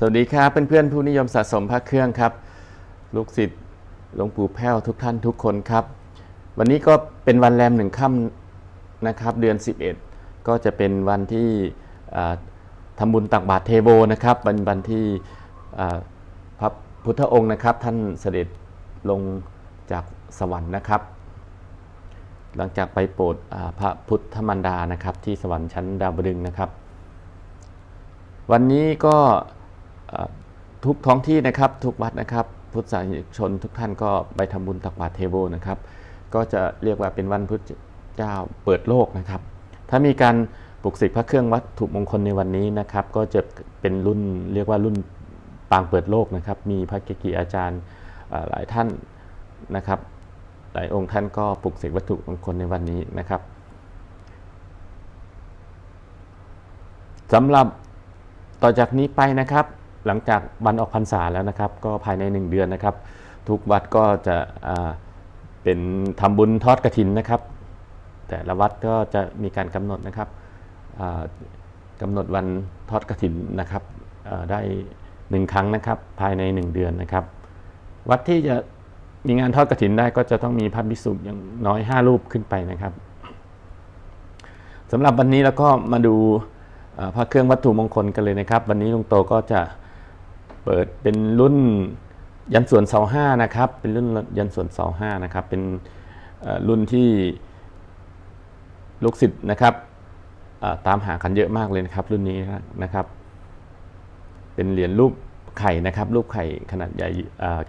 สวัสดีครับเพื่อนๆผู้นิยมสะสมพระเครื่องครับ ลูกศิษย์หลวงปู่แพ้วทุกท่านทุกคนครับ วันนี้ก็เป็นวันแรมหนึ่งค่ำนะครับ เดือน 11 ก็จะเป็นวันที่อ่าทำบุญตักบาตรเทโวนะครับวันวันที่พระพุทธองค์นะครับ ท่านเสด็จลงจากสวรรค์นะครับ หลังจากไปโปรดพระพุทธมันดานะครับ ที่สวรรค์ชั้นดาวดึงนะครับ วันนี้ก็ ทุกท้องที่นะครับทุกวัดนะครับพุทธศาสนิกชนทุกท่านก็ไปทำบุญตักบาตรเทโวนะครับก็จะเรียกว่าเป็นวันพุทธเจ้าเปิดโลกนะครับ ถ้ามีการปลุกเสกพระเครื่องวัตถุมงคลในวันนี้นะครับ ก็จะเป็นรุ่นเรียกว่ารุ่นปางเปิดโลกนะครับ มีพระเกจิอาจารย์หลายท่านนะครับ หลายองค์ท่านก็ปลุกเสกวัตถุมงคลในวันนี้นะครับสำหรับต่อจากนี้ไปนะครับ หลังจากวันออกพรรษาแล้วนะครับ ก็ภายใน 1 เดือนนะครับ ทุกวัดก็จะเป็นทำบุญทอดกระถินนะครับ แต่ละวัดก็จะมีการกำหนดนะครับอ่ากำหนดวันทอดกระถินนะครับได้หนึ่งครั้งนะครับภายใน 1 เดือนนะครับ วัดที่จะมีงานทอดกระถินได้ก็จะต้องมีพระภิกษุอย่างน้อย 5 รูปขึ้นไปนะครับสำหรับวันนี้แล้วก็มาดูพระเครื่องวัตถุมงคลกันเลยนะครับ วันนี้ลุงโตก็จะ เปิดเป็นรุ่นยันส่วนเสาห้านะครับ เป็นรุ่นยันส่วนเสาห้านะครับ เป็นรุ่นที่ลูกศิษย์นะครับตามหากันเยอะมากเลยนะครับ รุ่นนี้นะครับ เป็นเหรียญรูปไข่นะครับ รูปไข่ขนาดใหญ่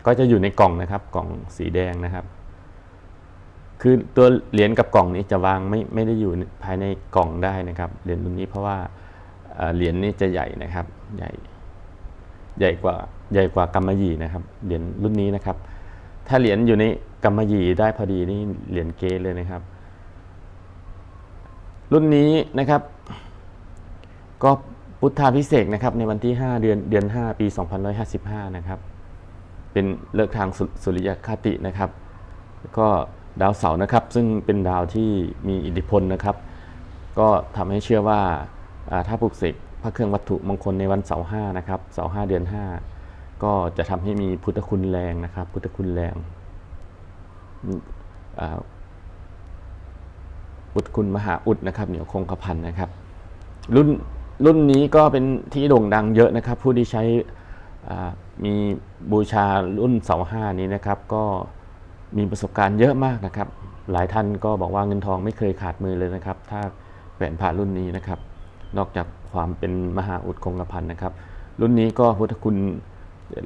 ก็จะอยู่ในกล่องนะครับ กล่องสีแดงนะครับ คือตัวเหรียญกับกล่องนี้จะวางไม่ไม่ได้อยู่ภายในกล่องได้นะครับเหรียญรุ่นนี้เพราะว่าเหรียญนี้จะใหญ่นะครับใหญ่ ใหญ่กว่าใหญ่กว่ากำมะหยี่นะครับเหรียญรุ่นนี้นะครับ ถ้าเหรียญอยู่ในกำมะหยี่ได้พอดีนี่เหรียญเกเลยนะครับ รุ่นนี้นะครับ ก็พุทธาพิเศษนะครับในวันที่ 5 เดือนเดือน 5 ปี 2555 นะครับ เป็นเลิกทางสุสุริยคตินะครับ ก็ดาวเสาร์นะครับ ซึ่งเป็นดาวที่มีอิทธิพลนะครับ ก็ทำให้เชื่อว่าถ้าปลุกเสก พระเครื่องวัตถุมงคลในวันเสาร์ห้านะครับเสาร์ห้าเดือนห้าก็จะทำให้มีพุทธคุณแรงนะครับ พุทธคุณแรงพุทธคุณมหาอุดนะครับเหนียวคงกระพันนะครับ รุ่นรุ่นนี้ก็เป็นที่โด่งดังเยอะนะครับ ผู้ที่ใช้มีบูชารุ่นเสาห้านี้นะครับ ก็มีประสบการณ์เยอะมากนะครับ หลายท่านก็บอกว่าเงินทองไม่เคยขาดมือเลยนะครับ ถ้าแหวนพระรุ่นนี้นะครับ นอกจาก ความเป็นมหาอุดคงกระพันนะครับ รุ่นนี้ก็พุทธคุณ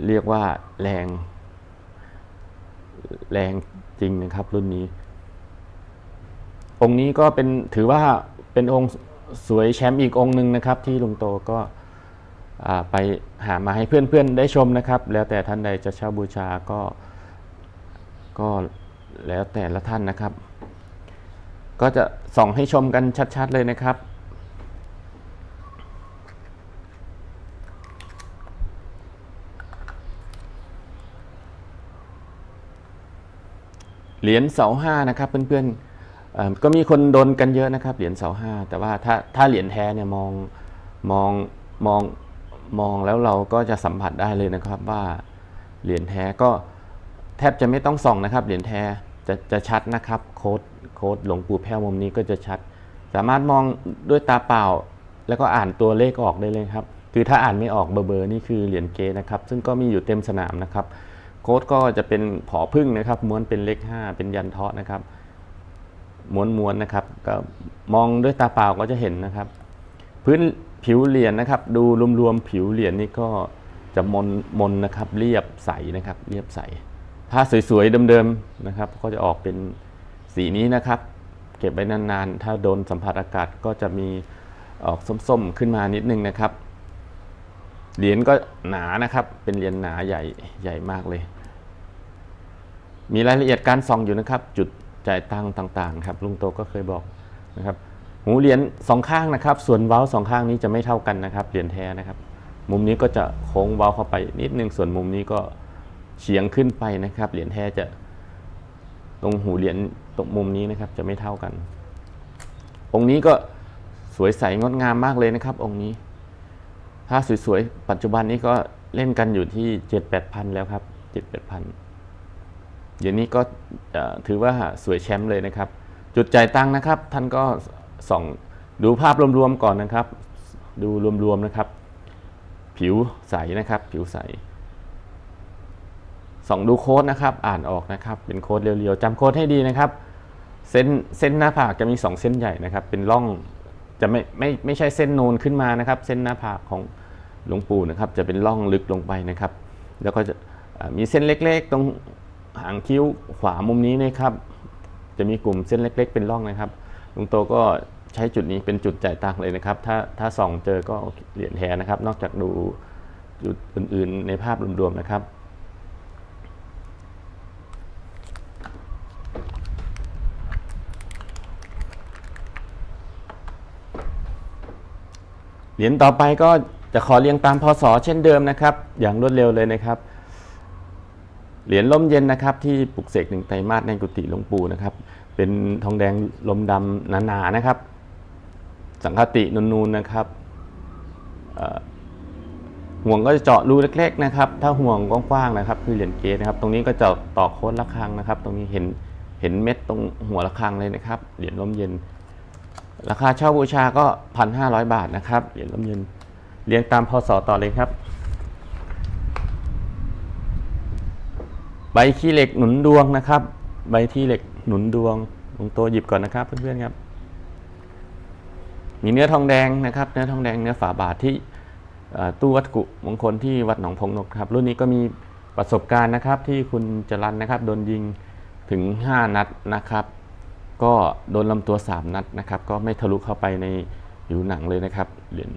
เรียกว่าแรง แรงจริงนะครับ รุ่นนี้ องค์นี้ก็เป็นถือว่าเป็นองค์สวยแชมป์อีกองค์หนึ่งนะครับ ที่ลุงโตก็ไปหามาให้เพื่อนๆได้ชมนะครับ แล้วแต่ท่านใดจะเช่าบูชาก็ ก็แล้วแต่ละท่านนะครับ ก็จะส่องให้ชมกันชัดๆเลยนะครับ เหรียญเสาห้านะครับเพื่อนๆก็มีคนโดนกันเยอะนะครับเหรียญเสาห้าแต่ว่าถ้าถ้าเหรียญแท้เนี่ยมองมองมองมองแล้วเราก็จะสัมผัสได้เลยนะครับว่าเหรียญแท้ก็แทบจะไม่ต้องส่องนะครับเหรียญแท้จะจะชัดนะครับโค้ดโค้ดหลวงปู่แพ้วมุมนี้ก็จะชัด สามารถมองด้วยตาเปล่า แล้วก็อ่านตัวเลขออกได้เลยครับคือถ้าอ่านไม่ออกเบอร์เบอร์นี่คือเหรียญเกนะครับ ซึ่งก็มีอยู่เต็มสนามนะครับ โค้ดก็จะเป็นผอพึ่งนะครับ ม้วนเป็นเลข 5 เป็นยันเทาะนะครับ ม้วนม้วนๆนะครับ ก็มองด้วยตาเปล่าก็จะเห็นนะครับ พื้นผิวเหรียญนะครับ ดูรวมๆผิวเหรียญนี่ก็จะมนมนนะครับ เรียบใสนะครับ เรียบใส ถ้าสวยๆเดิมๆนะครับ ก็จะออกเป็นสีนี้นะครับ เก็บไว้นานๆ ถ้าโดนสัมผัสอากาศก็จะมีออกส้มๆขึ้นมานิดนึงนะครับ เหรียญก็หนานะครับ เป็นเหรียญหนาใหญ่ใหญ่มากเลย มีรายละเอียดการส่องอยู่นะครับ จุดจ่ายตังต่างๆ ครับลุงโตก็เคยบอกนะครับ หูเหรียญสองข้างนะครับ ส่วนเว้าสองข้างนี้จะไม่เท่ากันนะครับเหรียญแท้นะครับ มุมนี้ก็จะโค้งเว้าเข้าไปนิดนึงส่วนมุมนี้ก็เฉียงขึ้นไปนะครับ เหรียญแท้จะ ตรงหูเหรียญตรงมุมนี้นะครับ จะไม่เท่ากัน องค์นี้ก็สวยใสงดงามมากเลยนะครับ องค์นี้ ผ้าสวยๆ ปัจจุบันนี้ก็เล่นกันอยู่ที่เจ็ดแปดพันแล้วครับเจ็ดแปดพันเดี๋ยวนี้ก็ถือว่าสวยแชมป์เลยนะครับ จุดจ่ายตังค์นะครับ ท่านก็ส่องดูภาพรวมๆก่อนนะครับ ดูรวมๆนะครับ ผิวใสนะครับ ผิวใสส่องดูโค้ดนะครับ อ่านออกนะครับ เป็นโค้ดเรียวๆจำโค้ดให้ดีนะครับ เส้นเส้นหน้าผากจะมี 2 เส้นใหญ่นะครับ เป็นร่องจะไม่ไม่ไม่ใช่เส้นนูนขึ้นมานะครับ เส้นหน้าผากของ หลวงปู่นะครับจะเป็นร่องลึกลงไปนะครับ แล้วก็จะมีเส้นเล็กๆ ตรงหางคิ้วขวามุมนี้นะครับ จะมีกลุ่มเส้นเล็ก ๆ เป็นร่องนะครับหลวงโตก็ใช้จุดนี้เป็นจุดจ่ายตังเลยนะครับ ถ้าถ้าส่องเจอก็เหรียญแท้นะครับ นอกจากดูจุดอื่นๆ ในภาพรวมๆนะครับเหรียญต่อไปก็ จะขอเรียงตามพศเช่นเดิมนะครับ อย่างรวดเร็วเลยนะครับ เหรียญล่มเย็นนะครับ ที่ปลุกเสกหนึ่งไตรมาสในกุฏิหลวงปู่นะครับ เป็นทองแดงลมดำหนาๆนะครับ สังคตินูนๆนะครับห่วงก็จะเจาะรูเล็กๆนะครับ ถ้าห่วงกว้างๆนะครับ คือเหรียญเกตนะครับ ตรงนี้ก็จะต่อโค้ดระฆังนะครับ ตรงนี้เห็นเห็นเม็ดตรงหัวระฆังเลยนะครับ เหรียญล่มเย็น ราคาเช่าบูชาก็1,500บาทนะครับ เหรียญล่มเย็น เรียงตามพศต่อเลยครับ ใบขี้เหล็กหนุนดวงนะครับ ใบที่เหล็กหนุนดวงลงโตหยิบก่อนนะครับ เพื่อนๆครับ มีเนื้อทองแดงนะครับ เนื้อทองแดงเนื้อฝาบาทที่ตู้วัตถุมงคลที่วัดหนองพงนกครับ รุ่นนี้ก็มีประสบการณ์นะครับที่คุณจรันนะครับโดนยิงถึง 5 นัดนะครับ ก็โดนลำตัว 3 นัดนะครับ ก็ไม่ทะลุเข้าไปในผิวหนังเลยนะครับเหรียญ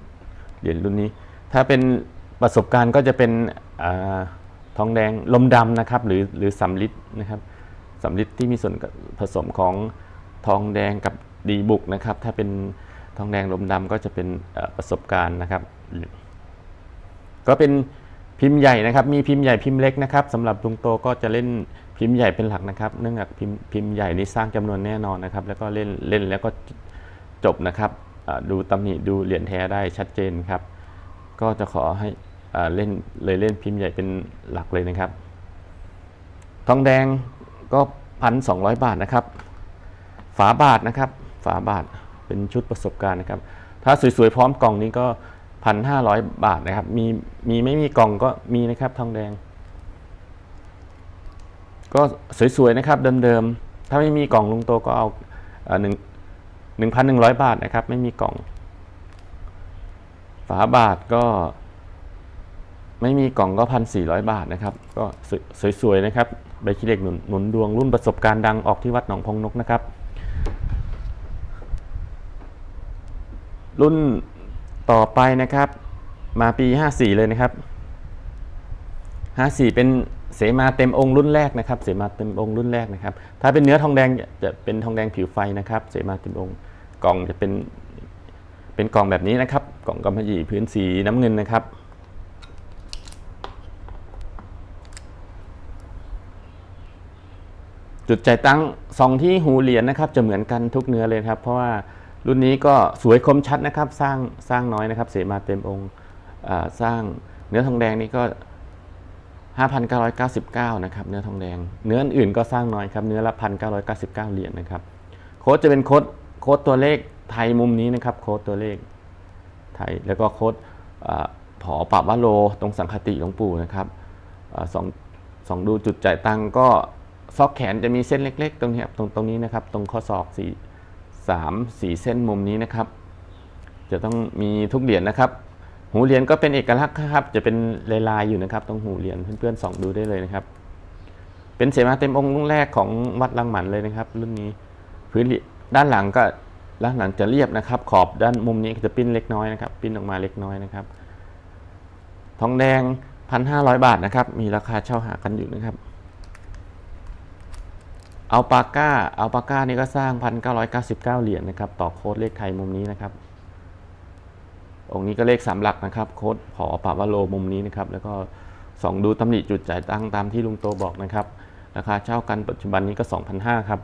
เหรียญรุ่นนี้ ถ้าเป็นประสบการณ์ก็จะเป็นอทองแดงลมดำนะครับ หรือหรือสำลิดนะครับสำลิดที่มีส่วนผสมของทองแดงกับดีบุกนะครับ ถ้าเป็นทองแดงลมดำก็จะเป็นประสบการณ์นะครับ ก็เป็นพิมพ์ใหญ่นะครับ มีพิมพ์ใหญ่พิมพ์เล็กนะครับสำหรับลุงโตก็จะเล่นพิมพ์ใหญ่เป็นหลักนะครับ เนื่องจากพิมพ์พิมพ์ใหญ่นี่สร้างจำนวนแน่นอนนะครับ แล้วก็เล่นเล่นแล้วก็จบนะครับ ดูตำหนิดูเหรียญแท้ได้ชัดเจนครับ ก็จะขอให้เล่นเลยเล่นพิมพ์ใหญ่เป็นหลักเลยนะครับ ทองแดงก็พันสองบาทนะครับ ฝาบาทนะครับ ฝาบาทเป็นชุดประสบการณ์นะครับ ถ้าสวยๆพร้อมกล่องนี้ก็พันห้าร้อยบาทนะครับ มีมีไม่มีกล่องก็มีนะครับทองแดง ก็สวยๆนะครับเดิมๆถ้าไม่มีกล่องลุงโตก็เอาหนึ่ง หนึ่งพันหนึ่งร้อยบาทนะครับ ไม่มีกล่อง ฝาบาทก็ ไม่มีกล่องก็พันสี่ร้อยบาทนะครับ ก็สวยๆนะครับใบขี้เหล็กหนุนหนุนดวงรุ่นประสบการณ์ดังออกที่วัดหนองพงนกนะครับ รุ่นต่อไปนะครับ มาปี 54 เลยนะครับ 54 เป็นเสมาเต็มองค์รุ่นแรกนะครับ เสมาเต็มองค์รุ่นแรกนะครับ ถ้าเป็นเนื้อทองแดงจะเป็นทองแดงผิวไฟนะครับ เสมาเต็มองค์ กล่องจะเป็นเป็นกล่องแบบนี้นะครับ กล่องกำมะหยี่พื้นสีน้ำเงินนะครับ จุดจ่ายตังค์สองที่หูเหรียญนะครับ จะเหมือนกันทุกเนื้อเลยครับ เพราะว่ารุ่นนี้ก็สวยคมชัดนะครับ สร้างสร้างน้อยนะครับ เสมาเต็มองค์สร้างเนื้อทองแดงนี่ก็ 5,999 นะครับ เนื้อทองแดง เนื้ออื่นก็สร้างน้อยครับ เนื้อละ 1,999 เหรียญนะครับ โค้ดจะเป็นโค้ด โค้ดตัวเลขไทยมุมนี้นะครับ โค้ดตัวเลขไทยแล้วก็โค้ดผอปรับวะโลตรงสังคติหลวงปู่นะครับอสองสองดูจุดจ่ายตังก็ซอกแขนจะมีเส้นเล็ก ๆ ตรงนี้ครับตรงตรงนี้นะครับ ตรงข้อศอกสี่สามสี่เส้นมุมนี้นะครับ จะต้องมีทุกเหรียญนะครับ หูเหรียญก็เป็นเอกลักษณ์ครับ จะเป็นลายๆอยู่นะครับ ตรงหูเหรียญเพื่อนๆส่องดูได้เลยนะครับ เป็นเสมาเต็มองค์รุ่นแรกของวัดลังหมันเลยนะครับ รุ่นนี้พื้นเหรียญ ด้านหลังก็ด้านหลังจะเรียบนะครับ ขอบด้านมุมนี้จะปิ้นเล็กน้อยนะครับ ปิ้นออกมาเล็กน้อยนะครับ ทองแดงพันห้าร้อยบาทนะครับ มีราคาเช่าหากันอยู่นะครับอัลปาก้าอัลปาก้านี่ก็สร้าง 1,999 เหรียญนะครับ ต่อโค้ดเลขไทยมุมนี้นะครับ องค์นี้ก็เลขสามหลักนะครับ โค้ดผอปาวโลมุมนี้นะครับ แล้วก็ส่องดูตำหนิจุดจ่ายตังตามที่ลุงโตบอกนะครับ ราคาเช่ากันปัจจุบันนี้ก็ 2,500 ครับ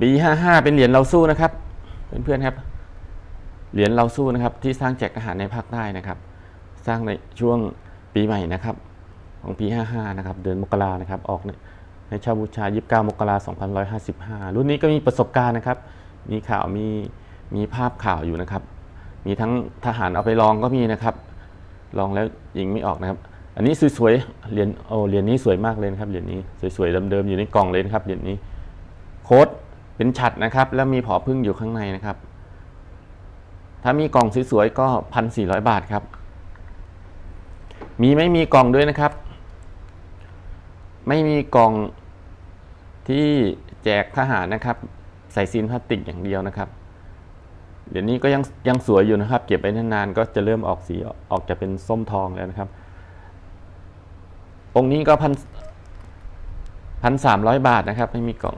ปี55เป็นเหรียญเราสู้นะครับ เพื่อนๆครับ เหรียญเราสู้นะครับ ที่สร้างแจกอาหารในภาคใต้นะครับ สร้างในช่วงปีใหม่นะครับ ของปี55นะครับเดือนมกรานะครับ ออกในในชาบูชา29มกรา2555รุ่นนี้ก็มีประสบการณ์นะครับ มีข่าวมีมีภาพข่าวอยู่นะครับ มีทั้งทหารเอาไปลองก็มีนะครับ ลองแล้วยิงไม่ออกนะครับ อันนี้สวยๆเหรียญโอ้เหรียญนี้สวยมากเลยนะครับเหรียญนี้สวยๆเดิมๆอยู่ในกล่องเลยนะครับเหรียญนี้โค้ด เป็นฉัดนะครับ แล้วมีผอพึ่งอยู่ข้างในนะครับ ถ้ามีกล่องสวยๆก็พันสี่ร้อยบาทครับ มีไม่มีกล่องด้วยนะครับ ไม่มีกล่องที่แจกทหารนะครับ ใส่ซีนพลาสติกอย่างเดียวนะครับ เดี๋ยวนี้ก็ยังยังสวยอยู่นะครับ เก็บไปนานๆก็จะเริ่มออกสีออกจะเป็นส้มทองแล้วนะครับ องค์นี้ก็พันพันสามร้อยบาทนะครับ ไม่มีกล่อง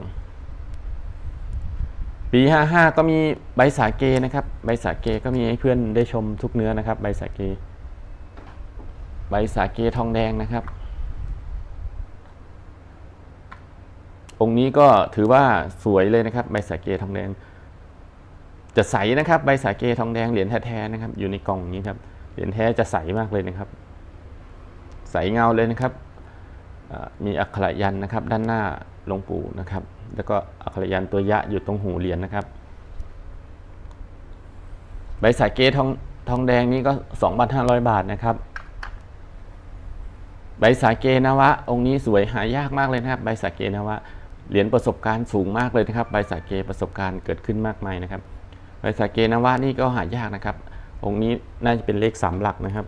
ปีห้าห้าก็มีใบสาเกนะครับ ใบสาเกก็มีให้เพื่อนได้ชมทุกเนื้อนะครับ ใบสาเก ใบสาเกทองแดงนะครับ องค์นี้ก็ถือว่าสวยเลยนะครับ ใบสาเกทองแดง จะใสนะครับ ใบสาเกทองแดงเหรียญแท้ๆนะครับ อยู่ในกล่องนี้ครับ เหรียญแท้จะใสมากเลยนะครับ ใสเงาเลยนะครับ มีอักขระยันนะครับ ด้านหน้าหลวงปู่นะครับ แล้วก็อักขระยันตัวยะอยู่ตรงหูเหรียญนะครับ ใบสาเกทองทองแดงนี้ก็ 2,500 บาทนะครับ ใบสาเกนวะ องค์นี้สวยหายากมากเลยนะครับ ใบสาเกนวะเหรียญประสบการณ์สูงมากเลยนะครับ ใบสาเกประสบการณ์เกิดขึ้นมากมายนะครับ ใบสาเกนวะนี่ก็หายากนะครับ องค์นี้น่าจะเป็นเลขสามหลักนะครับ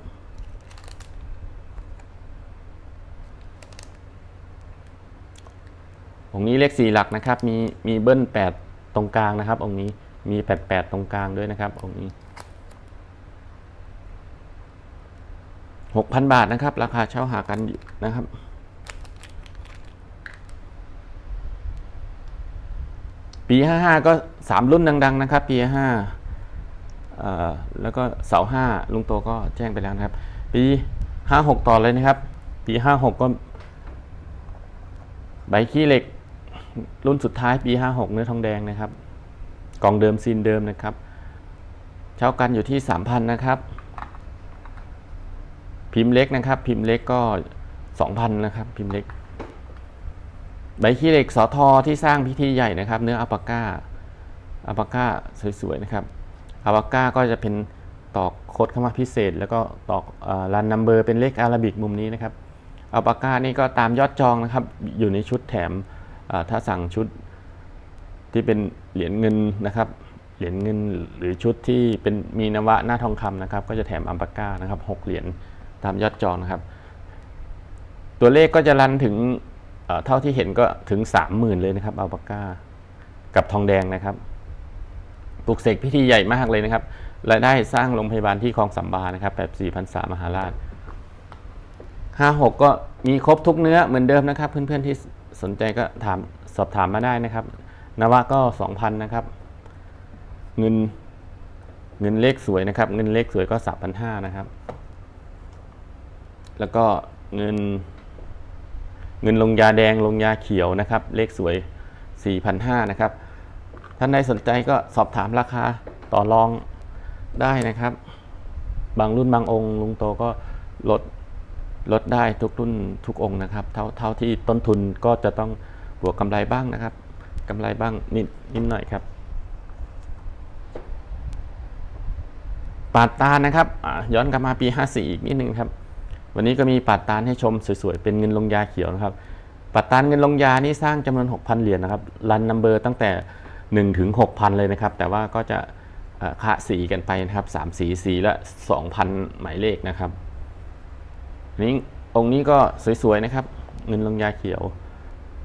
องค์นี้เลขสี่หลักนะครับ มีมีเบิ้ลแปดตรงกลางนะครับ องค์นี้มีแปดแปดตรงกลางด้วยนะครับ องค์นี้หกพันบาทนะครับ ราคาเช่าหากันอยู่นะครับปีห้าห้าก็สามรุ่นดัง ๆ นะครับปีห้าแล้วก็เสาห้าลุงโตก็แจ้งไปแล้วนะครับ ปีห้าหกต่อเลยนะครับ ปีห้าหกก็ใบขี้เหล็ก รุ่นสุดท้ายปี 56 เนื้อทองแดงนะครับ กล่องเดิมซีนเดิมนะครับ เช่ากันอยู่ที่ 3,000 นะครับ พิมพ์เล็กนะครับ พิมพ์เล็กก็ 2,000 นะครับ พิมพ์เล็ก ใบขี้เหล็กสอทอที่สร้างพิธีใหญ่นะครับ เนื้ออัปปาก้าอัปปาก้าสวยๆนะครับอัปปาก้าก็จะเป็นตอกโคดเข้ามาพิเศษ แล้วก็ตอกรันนัมเบอร์เป็นเลขอาราบิกมุมนี้นะครับอัปาก้านี่ก็ตามยอดจองนะครับ อยู่ในชุดแถม ถ้าสั่งชุดที่เป็นเหรียญเงินนะครับ เหรียญเงินหรือชุดที่เป็นมีนวะหน้าทองคำนะครับ ก็จะแถมอัลปาก้านะครับหกเหรียญตามยอดจองนะครับ ตัวเลขก็จะรันถึงเท่าที่เห็นก็ถึง 30,000 เลยนะครับอัลปาก้ากับทองแดงนะครับปลุกเสกพิธีใหญ่มากเลยนะครับรายได้สร้างโรงพยาบาลที่คลองสำบานะครับแบบ4 0 0มหาราชห้าหกก็มีครบทุกเนื้อเหมือนเดิมนะครับ เพื่อนๆที่ สนใจก็ถามสอบถามมาได้นะครับ นวะก็สองพันนะครับ เงินเงินเลขสวยนะครับ เงินเลขสวยก็สามพันห้านะครับ แล้วก็เงิน เงินลงยาแดงลงยาเขียวนะครับ เลขสวยสี่พันห้านะครับ ท่านใดสนใจก็สอบถามราคาต่อรองได้นะครับ บางรุ่นบางองค์ลุงโตก็ลด ลดได้ทุกรุ่นทุกองค์นะครับ เท่าเท่าที่ต้นทุนก็จะต้องบวกกำไรบ้างนะครับกำไรบ้างนิดนิดหน่อยครับปาดตาลนะครับย้อนกลับมาปี 54 อีกนิดนึงครับ วันนี้ก็มีปาดตาลให้ชมสวยๆ เป็นเงินลงยาเขียวนะครับปาดตาลเงินลงยานี่สร้างจำนวน 6,000 เหรียญนะครับรันนัมเบอร์ตั้งแต่ 1 ถึง 6,000 เลยนะครับ แต่ว่าก็จะเอ่อคะสีกันไปนะครับ 3 สีสีละ 2,000 หมายเลขนะครับ นี้องค์นี้ก็สวยๆนะครับ เงินลงยาเขียว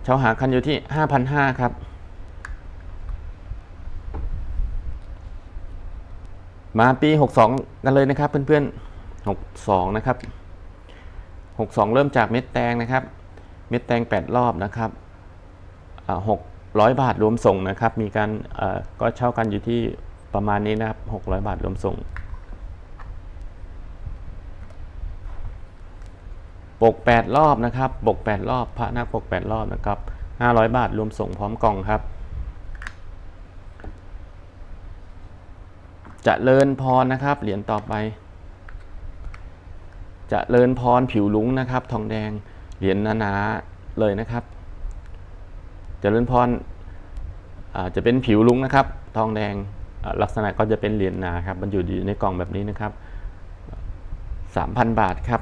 เช่าหาคันอยู่ที่5,500ครับ มาปี62กันเลยนะครับ เพื่อนๆ62นะครับ62เริ่มจากเม็ดแตงนะครับ เม็ดแตง8รอบนะครับอ่า600บาทรวมส่งนะครับ มีการก็เช่ากันอยู่ที่ประมาณนี้นะครับ600บาทรวมส่ง ปก 8 รอบนะครับ ปก 8 รอบ พระนาคปก 8 รอบนะครับ 500 บาทรวมส่งพร้อมกล่องครับจะเลิญพรนะครับ เหรียญต่อไป จะเลิญพรผิวลุงนะครับ ทองแดง เหรียญหนาๆเลยนะครับ จะเลิญพรจะเป็นผิวลุงนะครับ ทองแดงลักษณะก็จะเป็นเหรียญหนาครับ มันอยู่ในกล่องแบบนี้นะครับ 3,000 บาทครับ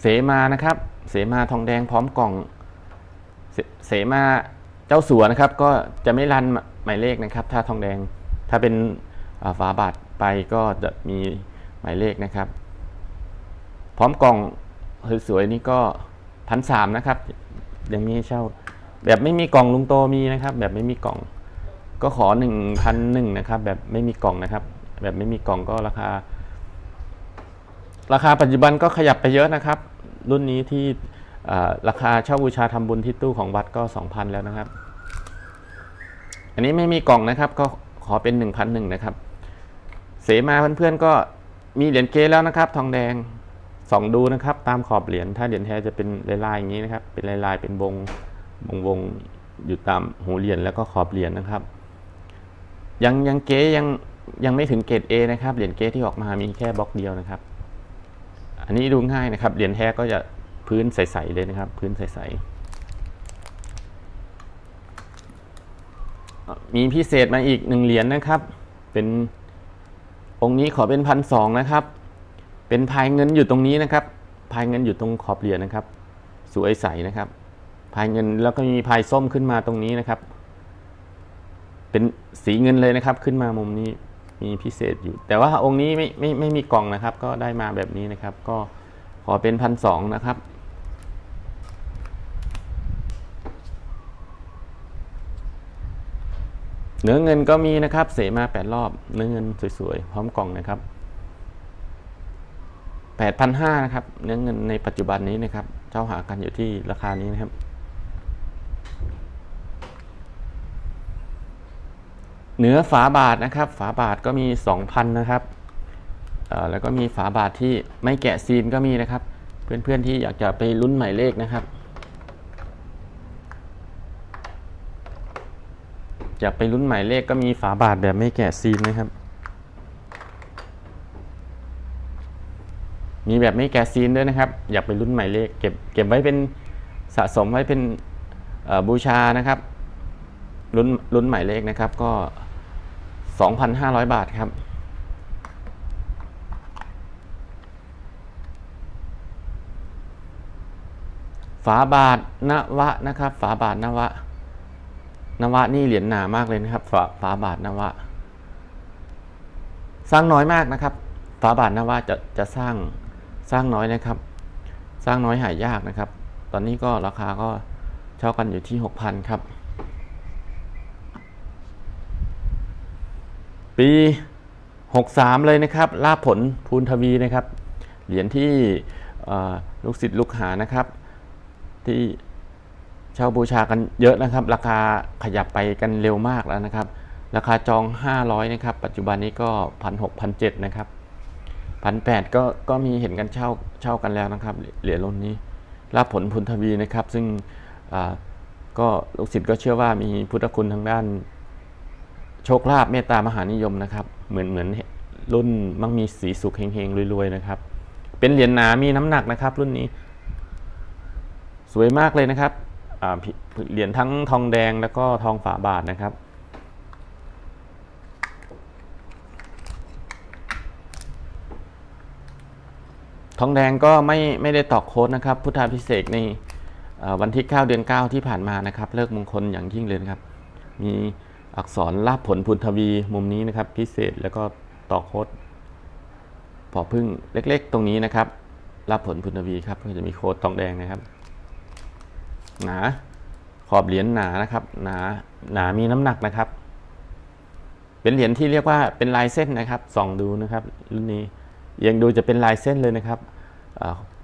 เสมานะครับ เสมาทองแดงพร้อมกล่องเสเสมาเจ้าสัวนะครับ ก็จะไม่รันหมายเลขนะครับ ถ้าทองแดงถ้าเป็นฝาบาทไปก็จะมีหมายเลขนะครับ พร้อมกล่องสวยๆนี่ก็พันสามนะครับยังมีให้เช่า แบบไม่มีกล่องลุงโตมีนะครับ แบบไม่มีกล่องก็ขอหนึ่งพันหนึ่งนะครับ แบบไม่มีกล่องนะครับ แบบไม่มีกล่องก็ราคา ราคาปัจจุบันก็ขยับไปเยอะนะครับ รุ่นนี้ที่ราคาเช่าบูชาทำบุญที่ตู้ของวัดก็ 2,000 แล้วนะครับ อันนี้ไม่มีกล่องนะครับก็ขอเป็น 1,001นะครับ เสมาเพื่อนๆก็มีเหรียญเกแล้วนะครับ ทองแดงสองดูนะครับ ตามขอบเหรียญถ้าเหรียญแท้จะเป็นลายๆอย่างนี้นะครับ เป็นลายๆเป็นวงวงวงอยู่ตามหูเหรียญแล้วก็ขอบเหรียญนะครับ ยังยังเก๊ยังยังไม่ถึงเกรด A นะครับเหรียญเก๊ที่ออกมามีแค่บล็อกเดียวนะครับ อันนี้ดูง่ายนะครับ เหรียญแท้ก็จะพื้นใสๆเลยนะครับ พื้นใสๆมีพิเศษมาอีกหนึ่งเหรียญนะครับ เป็นองค์นี้ขอเป็นพันสองนะครับ เป็นพายเงินอยู่ตรงนี้นะครับ พายเงินอยู่ตรงขอบเหรียญนะครับ สวยใสนะครับ พายเงินแล้วก็มีพายส้มขึ้นมาตรงนี้นะครับ เป็นสีเงินเลยนะครับ ขึ้นมามุมนี้ มีพิเศษอยู่ แต่ว่าองค์นี้ไม่ไม่ไม่มีกล่องนะครับ ก็ได้มาแบบนี้นะครับ ก็ขอเป็นพันสองนะครับเนื้อเงินก็มีนะครับ เสมาแปดรอบเนื้อเงินสวยๆ พร้อมกล่องนะครับแปดพันห้านะครับ เนื้อเงินในปัจจุบันนี้นะครับ เจ้าหากันอยู่ที่ราคานี้นะครับ เหนือฝาบาทนะครับ ฝาบาทก็มี 2,000 นะครับแล้วก็มีฝาบาทที่ไม่แกะซีนก็มีนะครับ เพื่อนๆที่อยากจะไปลุ้นหมายเลขนะครับ อยากไปลุ้นหมายเลขก็มีฝาบาทแบบไม่แกะซีนนะครับ มีแบบไม่แกะซีนด้วยนะครับ อยากไปลุ้นหมายเลขเก็บเก็บไว้เป็นสะสมไว้เป็นบูชานะครับลุ้นลุ้นหมายเลขนะครับก็ 2,500 บาทครับ ฝาบาทนวะนะครับ ฝาบาทนวะ นวะนี่เหรียญหนามากเลยนะครับ ฝาฝาบาทนวะ สร้างน้อยมากนะครับ ฝาบาทนวะจะจะสร้างสร้างน้อยนะครับ สร้างน้อยหายากนะครับ ตอนนี้ก็ราคาก็เช่ากันอยู่ที่ 6,000 ครับ ปี 63 เลยนะครับลาบผลภูนทวีนะครับ เหรียญที่ลูกศิษย์ลูกหานะครับ ที่เช่าบูชากันเยอะนะครับ ราคาขยับไปกันเร็วมากแล้วนะครับ ราคาจอง 500 นะครับ ปัจจุบันนี้ก็1,600 1,700นะครับ1,800ก็ก็มีเห็นกันเช่าเช่ากันแล้วนะครับ เหรียญรุ่นนี้ลาบผลพุนทวีนะครับ ซึ่งก็ลูกศิษย์ก็เชื่อว่ามีพุทธคุณทางด้าน โชคลาภเมตตามหานิยมนะครับ เหมือนเหมือนรุ่นมั่งมีสีสุขเฮงๆรวยๆนะครับ เป็นเหรียญหนามีน้ำหนักนะครับ รุ่นนี้ สวยมากเลยนะครับเหรียญทั้งทองแดงแล้วก็ทองฝาบาทนะครับ ทองแดงก็ไม่ไม่ได้ตอกโค้ดนะครับ พุทธาพิเศษในเอ่อวันที่ 9 เดือน 9 ที่ผ่านมานะครับ เลิกมงคลอย่างยิ่งเลยนะครับ มี อักษรลาบผลพุนทวีมุมนี้นะครับ พิเศษแล้วก็ตอกโคดพอพึ่งเล็ก ๆ ตรงนี้นะครับลาบผลพุนทวีครับก็จะมีโคดทองแดงนะครับ หนาขอบเหรียญหนานะครับ หนาหนามีน้ำหนักนะครับ เป็นเหรียญที่เรียกว่าเป็นลายเส้นนะครับส่องดูนะครับรุ่นนี้ยังดูจะเป็นลายเส้นเลยนะครับ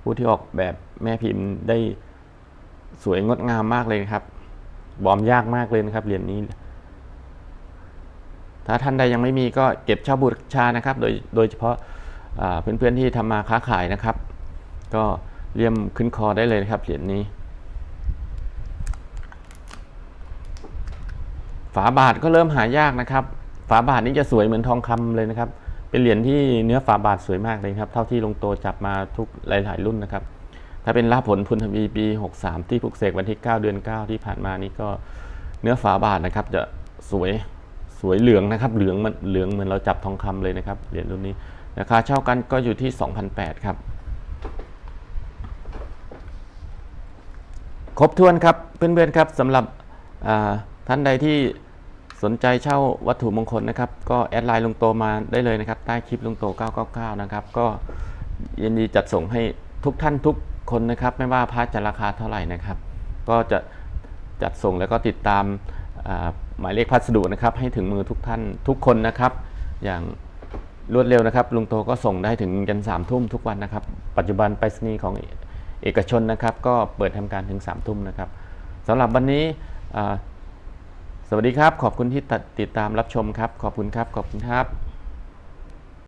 ผู้ที่ออกแบบแม่พิมพ์ได้สวยงดงามมากเลยครับ บอมยากมากเลยนะครับเหรียญนี้ ถ้าท่านใดยังไม่มีก็เก็บเช่าบูชานะครับ โดยโดยเฉพาะเพื่อนๆที่ทำมาค้าขายนะครับ ก็เลี่ยมขึ้นคอได้เลยนะครับเหรียญนี้ ฝาบาทก็เริ่มหายากนะครับ ฝาบาทนี้จะสวยเหมือนทองคำเลยนะครับ เป็นเหรียญที่เนื้อฝาบาทสวยมากเลยครับ เท่าที่ลงโตจับมาทุกหลาย ๆ รุ่นนะครับ ถ้าเป็นลาผลพุนทวีปี 63 ที่ปลุกเสกวันที่ 9 เดือน 9 ที่ผ่านมานี่ก็เนื้อฝาบาทนะครับจะสวย สวยเหลืองนะครับ เหลืองมันเหลืองเหมือนเราจับทองคำเลยนะครับ เหรียญรุ่นนี้ ราคาเช่ากันก็อยู่ที่ 2,800 ครับ ครบถ้วนครับเพื่อนๆครับสำหรับท่านใดที่สนใจเช่าวัตถุมงคลนะครับ ก็แอดไลน์ลุงโตมาได้เลยนะครับ ใต้คลิปลุงโต 999 นะครับ ก็ยินดีจัดส่งให้ทุกท่านทุกคนนะครับ ไม่ว่าพระจะราคาเท่าไหร่นะครับ ก็จะจัดส่งแล้วก็ติดตามา หมายเลขพัสดุนะครับให้ถึงมือทุกท่านทุกคนนะครับ อย่างรวดเร็วนะครับลุงโตก็ส่งได้ถึงยันสามทุ่มทุกวันนะครับ ปัจจุบันไปรษณีย์ของเอกชนนะครับก็เปิดทำการถึง3ามทุ่มนะครับสำหรับวันนี้สวัสดีครับ ขอบคุณที่ติดตามรับชมครับ ขอบคุณครับ ขอบคุณครับ